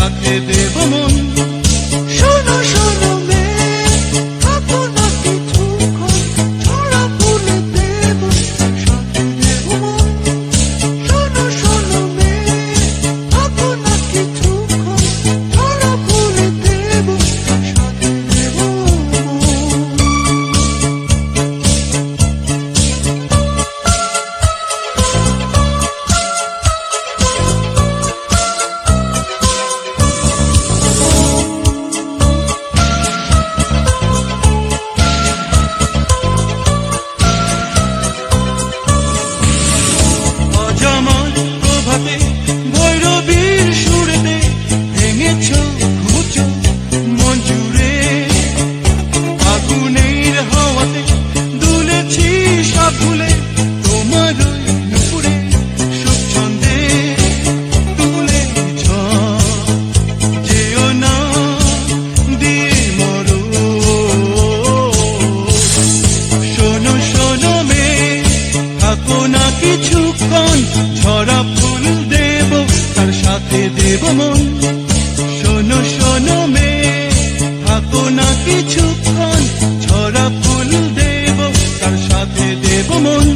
hak edip জীবন ঝরা ফুল দেব, তার সাথে দেব মন। শোনো শোনো মে থাকো না কিছুক্ষণ ঝরা ফুল দেব, তার সাথে দেব মন।